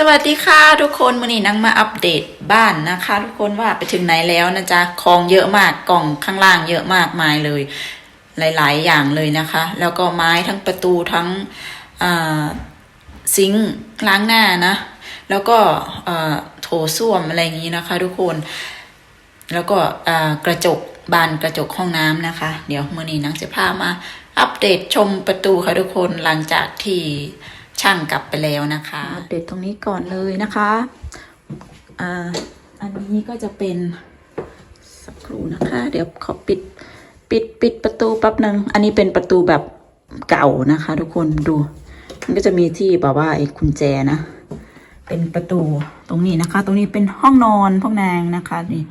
สวัสดีค่ะทุกคนวันนี้นั่งมาอัปเดตบ้านนะคะ ทุกคนว่าไปถึงไหนแล้วนะจ๊ะของเยอะมากกล่องข้างล่างเยอะมากมายเลย หลาย ๆ อย่างเลยนะคะ แล้วก็ไม้ทั้งประตูทั้งซิงค์ล้างหน้านะ แล้วก็โถส้วมอะไรอย่างนี้นะคะ ทุกคน แล้วก็กระจกบานกระจกห้องน้ำนะคะ เดี๋ยวมื่อนี้นังจะพามาอัปเดตชมประตูค่ะทุกคนหลังจากที่ ช่างกลับไปแล้วนะคะอัปเดตตรงนี้ก่อนเลยนะคะอ่าอันนี้ก็จะเป็นสักครู่นะคะ เดี๋ยวขอปิดปิดปิดประตูแป๊บหนึ่งอันนี้เป็นประตูแบบเก่านะคะ ทุกคนดู มันก็จะมีที่แบบว่าไอ้กุญแจนะ เป็นประตูตรงนี้นะคะ ตรงนี้เป็นห้องนอนพวกนางนะคะนี่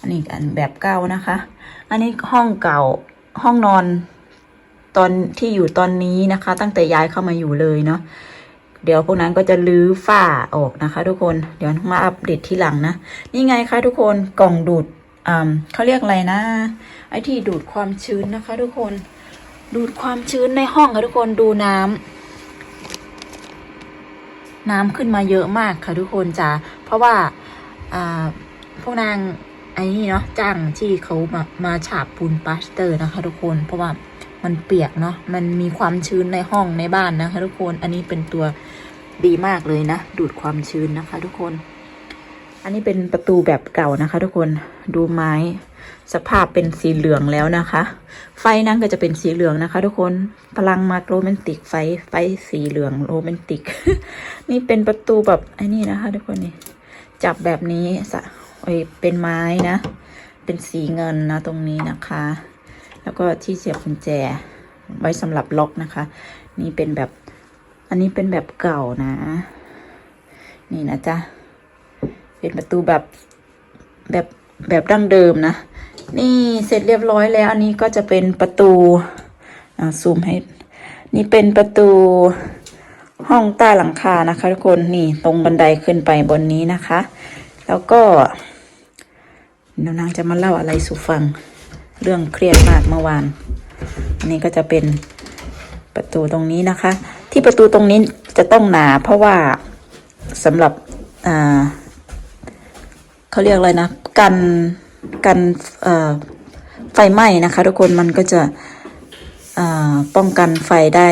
อันนี้อันแบบเก่านะคะ อันนี้ห้องเก่าห้องนอน ตอนที่อยู่ตอนนี้นะคะ ตั้งแต่ย้ายเข้ามาอยู่เลยเนาะเดี๋ยวพวกนั้นก็จะลื้อฝ้าออกนะคะ ทุกคนเดี๋ยวมาอัปเดตที่หลังนะ นี่ไงคะทุกคนกล่องดูดอ่าเขาเรียกอะไรนะ ไอที่ดูดความชื้นนะคะ ทุกคน ดูดความชื้นในห้องค่ะทุกคนดูน้ำน้ำขึ้นมาเยอะมากค่ะทุกคนจ้าเพราะว่าอ่าพวกนางไอ้นี่เนาะจ้างที่เขามามาฉาบปูนปาสเตอร์นะคะ ทุกคนเพราะว่า มันเปียกเนาะมันมีความชื้นในห้องในบ้านนะคะทุกคนอันนี้เป็นตัวดีมากเลยนะ ดูดความชื้นนะคะทุกคน อันนี้เป็นประตูแบบเก่านะคะ ทุกคนดูไม้สภาพเป็นสีเหลืองแล้วนะคะ ไฟนั่นก็จะเป็นสีเหลืองนะคะ ทุกคนพลังมาโรแมนติกไฟไฟสีเหลืองโรแมนติก นี่เป็นประตูแบบไอ้นี่นะคะ ทุกคนนี่จับแบบนี้สะโอ้ยเป็นไม้นะ เป็นสีเงินนะตรงนี้นะคะ แล้วก็ที่เสียบกุญแจไว้สำหรับล็อกนะคะ นี่เป็นแบบ อันนี้เป็นแบบเก่านะ นี่นะจ๊ะ เป็นประตูแบบแบบแบบดั้งเดิมนะ นี่เสร็จเรียบร้อยแล้ว อันนี้ก็จะเป็นประตูซูมให้ นี่เป็นประตูห้องใต้หลังคานะคะทุกคนนี่ตรงบันไดขึ้นไปบนนี้นะคะ แล้วก็เดี๋ยวนางจะมาเล่าอะไรสู่ฟัง เรื่องเครียดมากเมื่อวาน อันนี้ก็จะเป็นประตูตรงนี้นะคะ ที่ประตูตรงนี้จะต้องหนา เพราะว่าสำหรับอ่าเขาเรียกอะไรนะ กันกันไฟไหม้นะคะ ทุกคนมันก็จะป้องกันไฟได้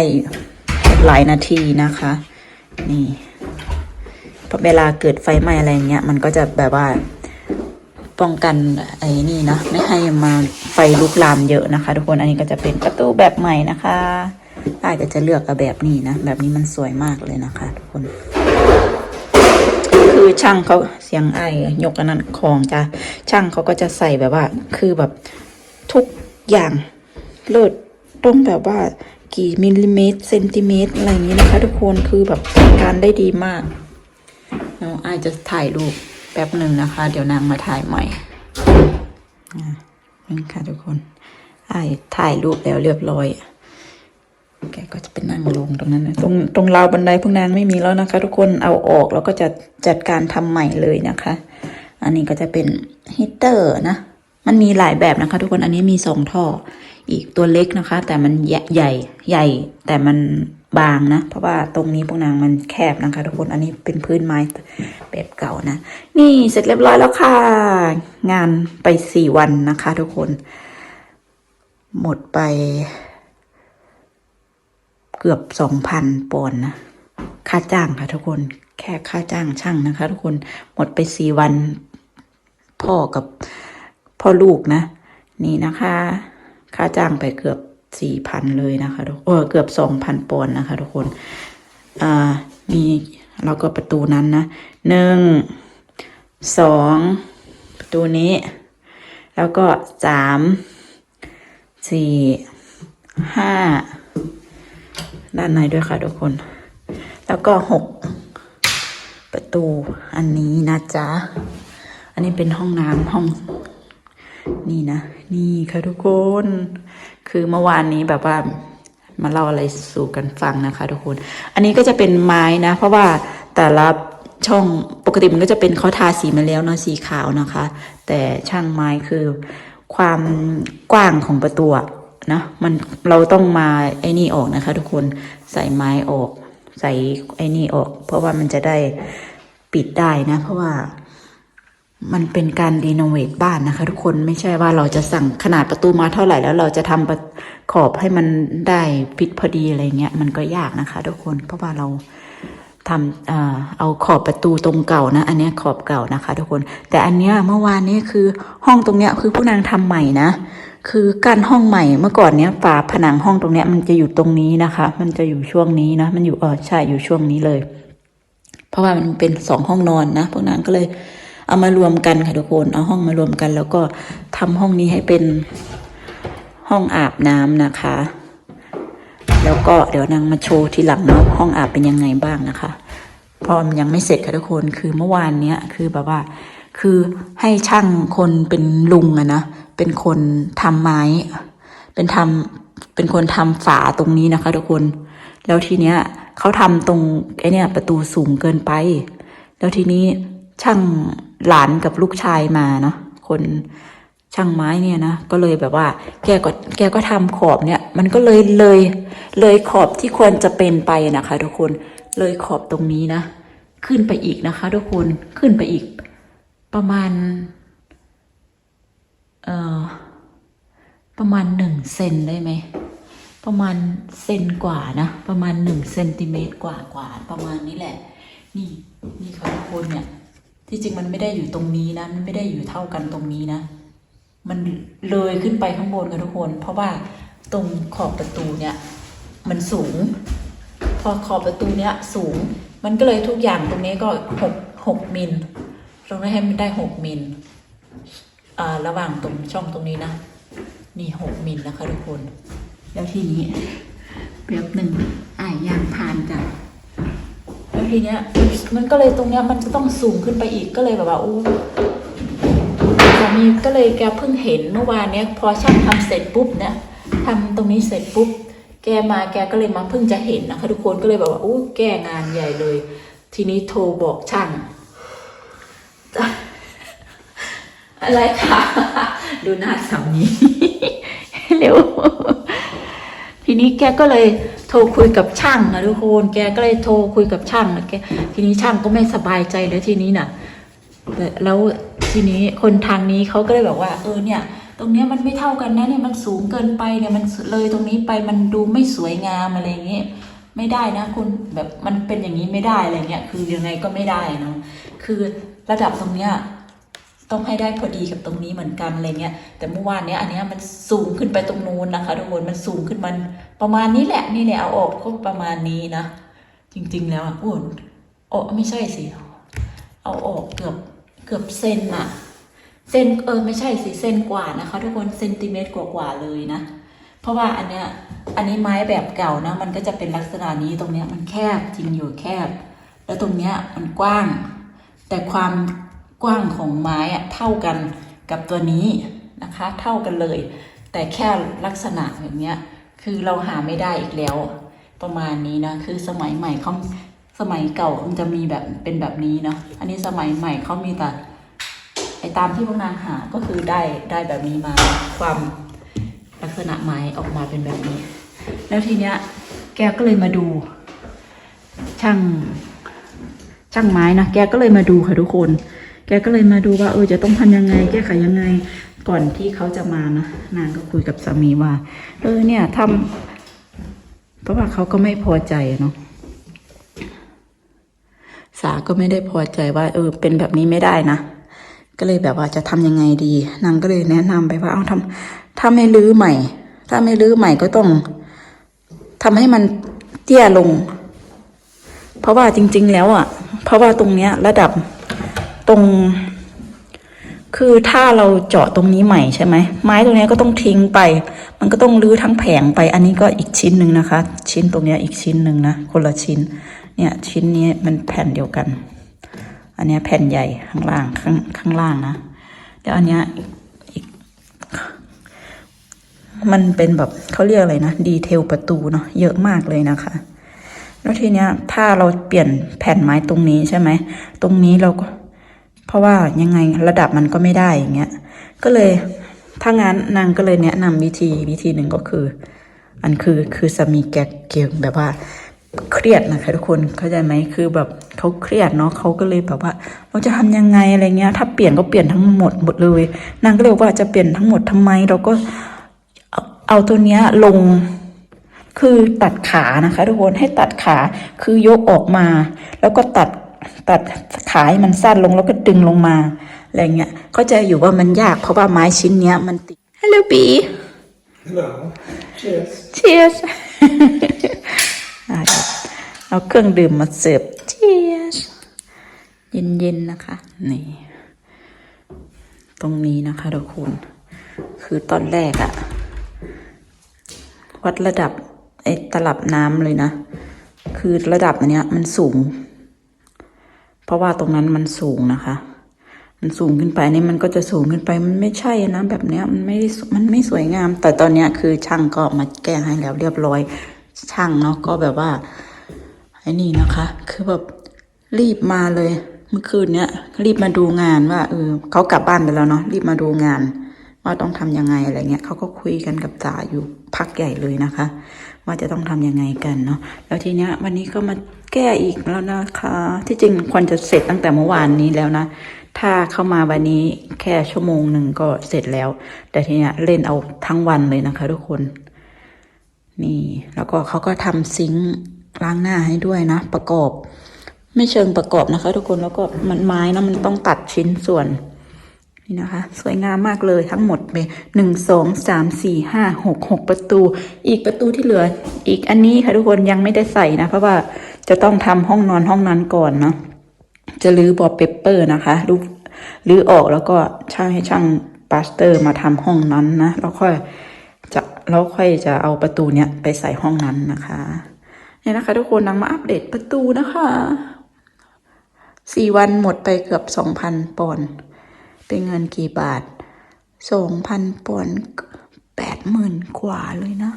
หลายนาทีนะคะ นี่พราะเวลาเกิดไฟไหม้อะไรเงี้ย มันก็จะแบบว่า ป้องกันไอ้นี่นะไม่ให้มาไฟลุกลามเยอะนะคะ ทุกคนอันนี้ก็จะเป็นประตูแบบใหม่นะคะอาจจะจะเลือกเอาแบบนี้นะแบบนี้มันสวยมากเลยนะคะ ทุกคน คือช่างเขาเสียงไอ้ยกอันนั้นของจ้ะช่างเขาก็จะใส่แบบว่า คือแบบทุกอย่างเลิศต้องแบบว่ากี่มิลลิเมตรเซนติเมตรอะไรอย่างนี้นะคะ ทุกคนคือแบบการได้ดีมากเนาะไอจะถ่ายรูป แป๊บหนึ่งนะคะ เดี๋ยวนางมาถ่ายใหม่นี่ค่ะทุกคนไอ้ถ่ายรูปแล้วเรียบร้อย แกก็จะเป็นนั่งลงตรงนั้นนะตรงตรงราวบันไดพวกนางไม่มีแล้วนะคะ ทุกคนเอาออกแล้วก็จะจัดการทำใหม่เลยนะคะ อันนี้ก็จะเป็นฮีตเตอร์นะ มันมีหลายแบบนะคะ ทุกคนอันนี้มีสองท่อ อีกตัวเล็กนะคะ แต่มันใหญ่ใหญ่ แต่มันบางนะ เพราะว่าตรงนี้พวกนางมันแคบนะคะ ทุกคนอันนี้เป็นพื้นไม้แบบเก่านะ นี่เสร็จเรียบร้อยแล้วค่ะ งานไปสี่วันนะคะ ทุกคน หมดไป เกือบสองพันปอนด์นะค่าจ้างค่ะ ทุกคนแค่ค่าจ้างช่างนะคะ ทุกคนหมดไปสี่วันพ่อกับ พ่อลูกนะ นี่นะคะ ค่าจ้างไปเกือบสี่พันเลยนะคะทุกเออเกือบสองพันปอนด์นะคะทุกคนอ่ามีแล้วก็ประตูนั้นนะหนึ่งสองประตูนี้ แล้วก็สามสี่ห้าด้านในด้วยค่ะทุกคน แล้วก็หกประตูอันนี้นะจ๊ะ อันนี้เป็นห้องน้ำห้อง นี่นะ นี่ค่ะทุกคน คือเมื่อวานนี้แบบว่ามาเล่าอะไรสู่กันฟังนะคะ ทุกคน อันนี้ก็จะเป็นไม้นะ เพราะว่าแต่ละช่องปกติมันก็จะเป็นเขาทาสีมาแล้วเนาะสีขาวนะคะ แต่ช่างไม้คือความกว้างของประตูนะมันเราต้องมาไอ้นี่ออกนะคะ ทุกคนใส่ไม้ออก ใส่ไอ้นี่ออก เพราะว่ามันจะได้ปิดได้นะ เพราะว่า มันเป็นการรีโนเวทบ้านนะคะ ทุกคนไม่ใช่ว่าเราจะสั่งขนาดประตูมาเท่าไหร่แล้วเราจะทำขอบให้มันได้ฟิตพอดีอะไรเงี้ยมันก็ยากนะคะ ทุกคนเพราะว่าเราทำเอ่อเอาขอบประตูตรงเก่านะ อันนี้ขอบเก่านะคะ ทุกคน แต่อันเนี้ยเมื่อวานนี้คือห้องตรงเนี้ยคือผู้นางทำใหม่นะ คือกั้นห้องใหม่เมื่อก่อนเนี้ยฝาผนังห้องตรงเนี้ยมันจะอยู่ตรงนี้นะคะ มันจะอยู่ช่วงนี้นะ มันอยู่เออใช่อยู่ช่วงนี้เลย เพราะว่ามันเป็นสองห้องนอนนะพวกนางก็เลย เอามารวมกันค่ะทุกคนเอาห้องมารวมกัน แล้วก็ทำห้องนี้ให้เป็นห้องอาบน้ำนะคะ แล้วก็เดี๋ยวนางมาโชว์ทีหลังเนาะห้องอาบเป็นยังไงบ้างนะคะเพราะมันยังไม่เสร็จค่ะทุกคนคือเมื่อวานเนี้ยคือแบบว่า คือให้ช่างคนเป็นลุงอะนะเป็นคนทำไม้ เป็นทำเป็นคนทำฝาตรงนี้นะคะ ทุกคน แล้วทีเนี้ยเขาทำตรงไอเนี่ยประตูสูงเกินไป แล้วทีนี้ ช่างหลานกับลูกชายมาเนาะคนช่างไม้เนี่ยนะก็เลยแบบว่า แกก็แกก็ทำขอบเนี่ย มันก็เลยเลย เลยขอบที่ควรจะเป็นไปนะคะ ทุกคนเลยขอบตรงนี้นะ ขึ้นไปอีกนะคะ ทุกคนขึ้นไปอีก ประมาณ เอ่อประมาณหนึ่งเซนได้ไหมประมาณเซนกว่านะ ประมาณหนึ่งเซนติเมตรกว่ากว่าประมาณนี้แหละ นี่นี่ค่ะทุกคนเนี่ย ที่จริงมันไม่ได้อยู่ตรงนี้นะมันไม่ได้อยู่เท่ากันตรงนี้นะ มันเลยขึ้นไปข้างบนค่ะทุกคน เพราะว่าตรงขอบประตูเนี่ย มันสูง พอขอบประตูเนี้ยสูง มันก็เลยทุกอย่างตรงนี้ก็หกหกมิลตรงนี้ให้มันได้หกมิลอ่าระหว่างตรงช่องตรงนี้นะ นี่หกมิลนะคะทุกคน แล้วทีนี้เปรียบหนึ่งอ่ายยางผ่านจ้ะ ทีเนี้ย มันก็เลยตรงเนี้ยมันจะต้องสูงขึ้นไปอีกก็เลยแบบว่าอู้สามีก็เลยแกเพิ่งเห็นเมื่อวานเนี้ยพอช่างทำเสร็จปุ๊บเนี่ยทำตรงนี้เสร็จปุ๊บ แกมาแกก็เลยมาเพิ่งจะเห็นนะคะทุกคนก็เลยแบบว่าอู้แกงานใหญ่เลย ทีนี้โทรบอกช่างอะไรคะดูหน้าสามีเร็ว ทีนี้แกก็เลยโทรคุยกับช่างนะทุกคนแกก็เลยโทรคุยกับช่างนะแกทีนี้ช่างก็ไม่สบายใจเลยทีนี้น่ะแล้วทีนี้คนทางนี้เขาก็เลยบอกว่า เออเนี่ย ตรงเนี้ยมันไม่เท่ากันนะเนี่ยมันสูงเกินไปเนี่ยมันเลยตรงนี้ไปมันดูไม่สวยงามอะไรอย่างเงี้ยไม่ได้นะคุณแบบมันเป็นอย่างนี้ไม่ได้อะไรเงี้ยคือยังไงก็ไม่ได้เนาะคือระดับตรงเนี้ย ต้องให้ได้พอดีกับตรงนี้เหมือนกันอะไรเงี้ยแต่เมื่อวานเนี้ยอันเนี้ยมันสูงขึ้นไปตรงนู้นนะคะทุกคนมันสูงขึ้นมันประมาณนี้แหละนี่เนี่ยเอาออกก็ประมาณนี้นะ จริงๆแล้วอะอ้วนโอ้ไม่ใช่สิเอาออกเกือบเกือบเซนอะเซนเออไม่ใช่สิเซนกว่านะคะ ทุกคนเซนติเมตรกว่าๆเลยนะ เพราะว่าอันเนี้ยอันนี้ไม้แบบเก่านะ มันก็จะเป็นลักษณะนี้ตรงเนี้ยมันแคบจริงอยู่แคบ แล้วตรงเนี้ยมันกว้าง แต่ความ กว้างของไม้อะเท่ากันกับตัวนี้นะคะ เท่ากันเลย แต่แค่ลักษณะแบบเนี้ยคือเราหาไม่ได้อีกแล้ว ประมาณนี้นะคือสมัยใหม่เขาสมัยเก่ามันจะมีแบบเป็นแบบนี้เนาะอันนี้สมัยใหม่เขามีแต่ไอตามที่พวกนางหาก็คือได้ได้แบบนี้มาความลักษณะไม้ออกมาเป็นแบบนี้ แล้วทีเนี้ยแกก็เลยมาดู ช่างช่างไม้นะแกก็เลยมาดูค่ะทุกคน แกก็เลยมาดูว่าเออจะต้องทำยังไง แก้ไขยังไง ก่อนที่เขาจะมานะนางก็คุยกับสามีว่า เออเนี่ยทำเพราะว่าเขาก็ไม่พอใจเนาะสาก็ไม่ได้พอใจว่า เออ เป็นแบบนี้ไม่ได้นะก็เลยแบบว่าจะทำยังไงดีนางก็เลยแนะนำไปว่าเอาทำถ้าไม่รื้อใหม่ ถ้าไม่รื้อใหม่ก็ต้องทำให้มันเตี้ยลง เพราะว่าจริง ๆ แล้วอะ เพราะว่าตรงเนี้ย ระดับ ตรง คือถ้าเราเจาะตรงนี้ใหม่ใช่ไหมไม้ตรงนี้ก็ต้องทิ้งไป มันก็ต้องรื้อทั้งแผงไป อันนี้ก็อีกชิ้นหนึ่งนะคะ ชิ้นตรงนี้อีกชิ้นหนึ่งนะคนละชิ้น เนี่ยชิ้นนี้มันแผ่นเดียวกัน อันนี้แผ่นใหญ่ข้างล่างข้างข้างล่างนะแล้วอันนี้อีกมันเป็นแบบเขาเรียกอะไรนะดีเทลประตูเนาะเยอะมากเลยนะคะแล้วทีเนี้ยถ้าเราเปลี่ยนแผ่นไม้ตรงนี้ใช่ไหม ตรงนี้เราก็ เพราะว่ายังไงระดับมันก็ไม่ได้อย่างเงี้ย ก็เลยถ้างั้นนางก็เลยแนะนำวิธีวิธีหนึ่งก็คือ อันคือคือสามีแกเกี่ยวแบบว่าเครียดนะคะทุกคนเข้าใจไหมคือแบบเขาเครียดเนาะเขาก็เลยแบบว่า เราจะทำยังไงอะไรเงี้ย ถ้าเปลี่ยนก็เปลี่ยนทั้งหมดหมดเลย นางก็เลยว่าจะเปลี่ยนทั้งหมดทำไม เราก็เอาตัวเนี้ยลงคือตัดขานะคะ ทุกคนให้ตัดขาคือยกออกมา แล้วก็ตัด ตัดขาให้มันสั้นลงแล้วก็ดึงลงมาอะไรเงี้ยเข้าใจอยู่ว่ามันยากเพราะว่าไม้ชิ้นเนี้ยมันติด Hello B Hello. Cheers. Cheers อะเอาเครื่องดื่มมาเสิร์ฟ Cheers เย็นๆนะคะ นี่ ตรงนี้นะคะทุกคน คือตอนแรกอะวัดระดับไอ้ตลับน้ำเลยนะ คือระดับอันเนี้ยมันสูง เพราะว่าตรงนั้นมันสูงนะคะ มันสูงขึ้นไปนี่มันก็จะสูงขึ้นไปมันไม่ใช่นะแบบเนี้ยมันไม่มันไม่สวยงาม แต่ตอนเนี้ยคือช่างก็มาแก้ให้แล้วเรียบร้อย ช่างเนาะก็แบบว่าไอ้นี่นะคะ คือแบบรีบมาเลย เมื่อคืนเนี้ยรีบมาดูงานว่าเออเขากลับบ้านไปแล้วเนาะรีบมาดูงาน ว่าต้องทำยังไงอะไรเงี้ยเขาก็คุยกันกับจ่าอยู่พักใหญ่เลยนะคะ ว่าจะต้องทำยังไงกันเนาะแล้วทีเนี้ยวันนี้ก็มาแก้อีกแล้วนะคะ ที่จริงควรจะเสร็จตั้งแต่เมื่อวานนี้แล้วนะ ถ้าเข้ามาวันนี้แค่ชั่วโมงหนึ่งก็เสร็จแล้ว แต่ทีเนี้ยเล่นเอาทั้งวันเลยนะคะทุกคน นี่ แล้วก็เขาก็ทำซิงค์ล้างหน้าให้ด้วยนะ ประกอบ ไม่เชิงประกอบนะคะ ทุกคนแล้วก็มันไม้นะมันต้องตัดชิ้นส่วน นี่นะคะ สวยงามมากเลยทั้งหมดไปหนึ่งสองสามสี่ห้าหกหกประตู อีกประตูที่เหลือ อีกอันนี้ค่ะทุกคนยังไม่ได้ใส่นะ เพราะว่าจะต้องทำห้องนอนห้องนั้นก่อนเนาะจะรื้อบอเปเปอร์นะคะรูรื้อออกแล้วก็ช่างให้ช่างปาสเตอร์มาทำห้องนั้นนะแล้วค่อยจะแล้วค่อยจะเอาประตูเนี้ยไปใส่ห้องนั้นนะคะเนี่ยนะคะ ทุกคนนางมาอัปเดตประตูนะคะสี่วันหมดไปเกือบสองพันปอนด์ เป็นเงินกี่บาทสองพันปอนด์แปดหมื่นกว่าเลยนะ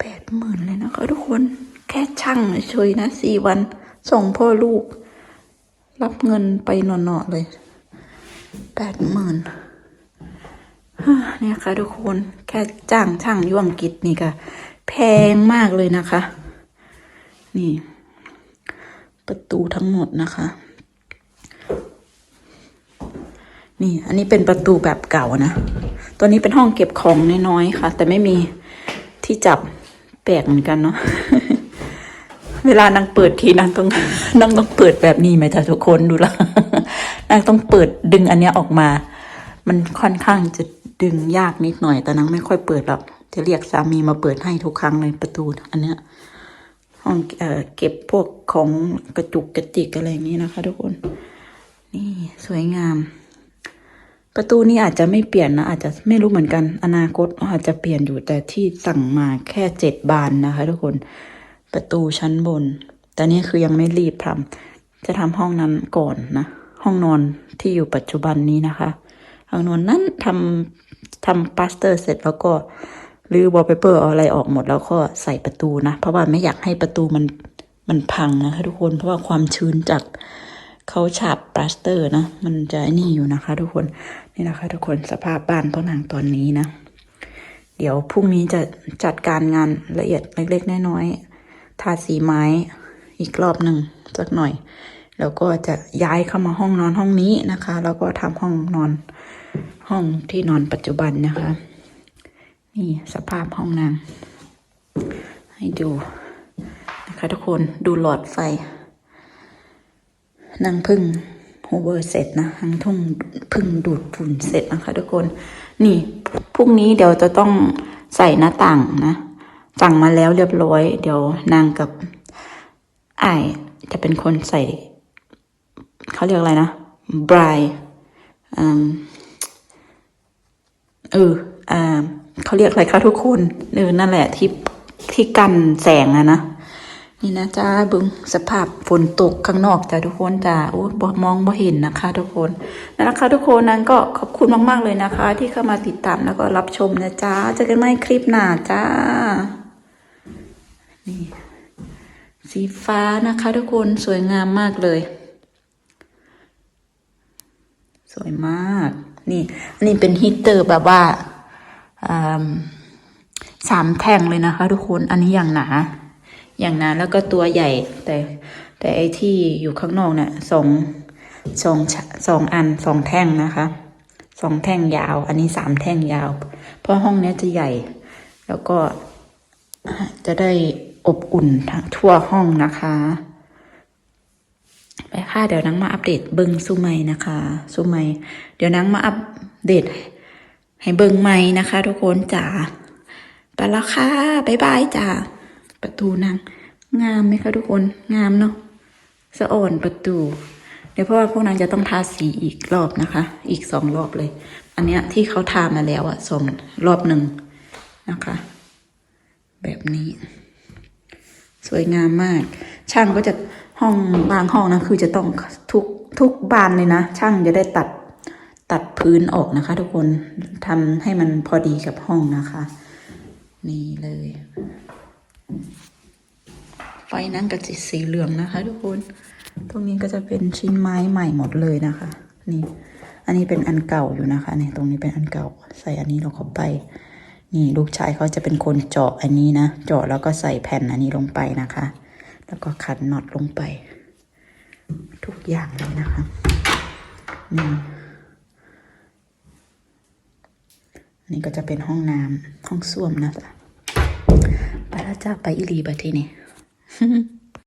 แปดหมื่นเลยนะคะทุกคนแค่ช่างเฉยนะสี่วัน ส่งพ่อลูก รับเงินไปหนอๆเลยแปดหมื่นเนี่ยค่ะทุกคนแค่จ้างช่างยุ่งกฤษนี่ก็แพงมากเลยนะคะ นี่ ประตูทั้งหมดนะคะ นี่ อันนี้เป็นประตูแบบเก่านะ ตัวนี้เป็นห้องเก็บของน้อยๆค่ะ แต่ไม่มีที่จับแปลกเหมือนกันเนาะ เวลานางเปิดทีนางต้องนางต้องเปิดแบบนี้ไหมจ๊ะทุกคนดูละนางต้องเปิดดึงอันเนี้ยออกมา มันค่อนข้างจะดึงยากนิดหน่อย แต่นางไม่ค่อยเปิดหรอก จะเรียกสามีมาเปิดให้ทุกครั้งเลยประตู อันเนี้ยห้องเอเก็บพวกของกระจุกกระจิกอะไรอย่างนี้นะคะ ทุกคน นี่สวยงาม ประตูนี้อาจจะไม่เปลี่ยนนะ อาจจะไม่รู้เหมือนกัน อนาคตอาจจะเปลี่ยนอยู่แต่ที่สั่งมาแค่เจ็ดบานนะคะ ทุกคนประตูชั้นบน แต่นี่คือยังไม่รีบทำจะทำห้องนั้นก่อนนะ ห้องนอนที่อยู่ปัจจุบันนี้นะคะห้องนอนนั้นทำทำปาสเตอร์เสร็จแล้วก็รื้อบอลเปเปอร์เอาอะไรออกหมดแล้วก็ใส่ประตูนะ เพราะว่าไม่อยากให้ประตูมันมันพังนะคะทุกคนเพราะว่าความชื้นจากเขาฉาบปลาสเตอร์นะ มันจะนี่อยู่นะคะทุกคน นี่นะคะ ทุกคนสภาพบ้านพ่อนางตอนนี้นะ เดี๋ยวพรุ่งนี้จะจัดการงานละเอียดเล็กๆน้อยๆทาสีไม้อีกรอบหนึ่งสักหน่อย แล้วก็จะย้ายเข้ามาห้องนอนห้องนี้นะคะ แล้วก็ทำห้องนอนห้องที่นอนปัจจุบันนะคะ นี่สภาพห้องนาง ให้ดูนะคะทุกคนดูหลอดไฟนางพึ่ง โฮเวอร์เสร็จนะนางทุ่งพึ่งดูดฝุ่นเสร็จนะคะทุกคน นี่พรุ่งนี้เดี๋ยวจะต้องใส่หน้าต่างนะสั่งมาแล้วเรียบร้อย เดี๋ยวนางกับไอจะเป็นคนใส่ เขาเรียกอะไรนะบรายอืมเอออ่าเขาเรียกอะไรคะทุกคนเออนั่นแหละที่ที่กันแสงอะนะ นี่นะจ้าบึงสภาพฝนตกข้างนอกจ้าทุกคนจ้าโอ้มองบ่เห็นนะคะ ทุกคนนั่นนะคะทุกคนนั้นก็ขอบคุณมาก ๆ เลยนะคะ ที่เข้ามาติดตามแล้วก็รับชมนะจ้าเจอกันใหม่คลิปหน้าจ้านี่สีฟ้านะคะทุกคนสวยงามมากเลย สวยมาก นี่อันนี้เป็นฮีตเตอร์แบบว่าอ่าสามแท่งเลยนะคะ ทุกคนอันนี้อย่างหนา อย่างนั้นแล้วก็ตัวใหญ่ แต่แต่ไอที่อยู่ข้างนอกเนี่ยสองสองสองอันสองแท่งนะคะสองแท่งยาว อันนี้สามแท่งยาว เพราะห้องนี้จะใหญ่ แล้วก็จะได้อบอุ่นทั้งทั่วห้องนะคะไปค่ะเดี๋ยวนังมาอัปเดตเบิงซูไมนะคะซูไมเดี๋ยวนังมาอัปเดต ให้เบิงไม้นะคะ ทุกคนจ๋าไปและค่ะบ๊ายบายจ้า ประตูนางงามไหมคะทุกคนงามเนาะสะอ่อนประตู เดี๋ยวเพราะว่าพวกนางจะต้องทาสีอีกรอบนะคะ อีกสองรอบเลย อันเนี้ยที่เขาทามาแล้วอะสองรอบหนึ่งนะคะ แบบนี้ สวยงามมาก ช่างก็จะห้องบางห้องนะคือจะต้องทุกทุกบานเลยนะ ช่างจะได้ตัดตัดพื้นออกนะคะ ทุกคนทำให้มันพอดีกับห้องนะคะ นี่เลย ไฟนั้นก็จะสีเหลืองนะคะ ทุกคน ตรงนี้ก็จะเป็นชิ้นไม้ใหม่หมดเลยนะคะ นี่ อันนี้เป็นอันเก่าอยู่นะคะนี่ตรงนี้เป็นอันเก่า ใส่อันนี้เราเข้าไป นี่ลูกชายเขาจะเป็นคนเจาะอันนี้นะ เจาะแล้วก็ใส่แผ่นอันนี้ลงไปนะคะ แล้วก็ขันน็อตลงไป ทุกอย่างเลยนะคะ นี่นนี้ก็จะเป็นห้องน้ำห้องส้วมนะจ๊ะ ไปแล้วจ้าไปอีหลีบัดทีนี้